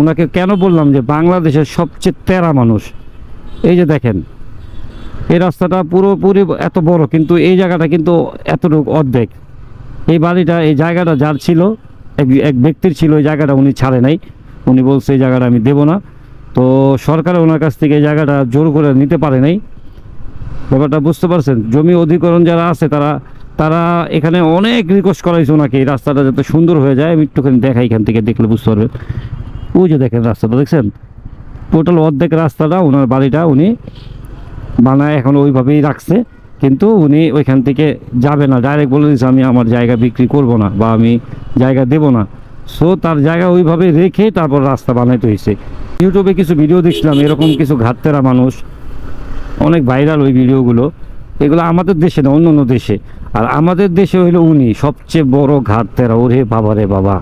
ওনাকে কেন বললাম যে বাংলাদেশের সবচেয়ে তেরা মানুষ? এই যে দেখেন, এই রাস্তাটা পুরোপুরি এত বড়, কিন্তু এই জায়গাটা কিন্তু এতটুকু অর্ধেক। এই বাড়িটা, এই জায়গাটা যার ছিল, এক এক ব্যক্তির ছিল, এই জায়গাটা উনি ছাড়ে নাই। উনি বলছে, এই জায়গাটা আমি দেবো না। তো সরকার ওনার কাছ থেকে এই জায়গাটা জোর করে নিতে পারে নাই। ব্যাপারটা বুঝতে পারছেন? জমি অধিকরণ যারা আছে, তারা তারা এখানে অনেক রিকোয়েস্ট করাইছে ওনাকে, এই রাস্তাটা যাতে সুন্দর হয়ে যায়। আমি একটুখানি দেখাই এখান থেকে, দেখলে বুঝতে পারবেন। ওই যে দেখেন রাস্তাটা দেখছেন? টোটাল অর্ধেক রাস্তাটা ওনার বাড়িটা উনি বানায় এখন ওইভাবেই রাখছে। কিন্তু উনি ওইখান থেকে যাবে না। ডাইরেক্ট বলে দিয়েছে আমি আমার জায়গা বিক্রি করব না বা আমি জায়গা দেব না। সো তার জায়গা ওইভাবে রেখে তারপর রাস্তা বানাইতে হয়েছে। ইউটিউবে কিছু ভিডিও দেখছিলাম, এরকম কিছু ঘাটতেরা মানুষ, অনেক ভাইরাল ওই ভিডিওগুলো এগুলো আমাদের দেশে না অন্য অন্য দেশে। আর আমাদের দেশে হইল উনি সবচেয়ে বড় ঘাটতেরা। ওরে বাবা রে বাবা।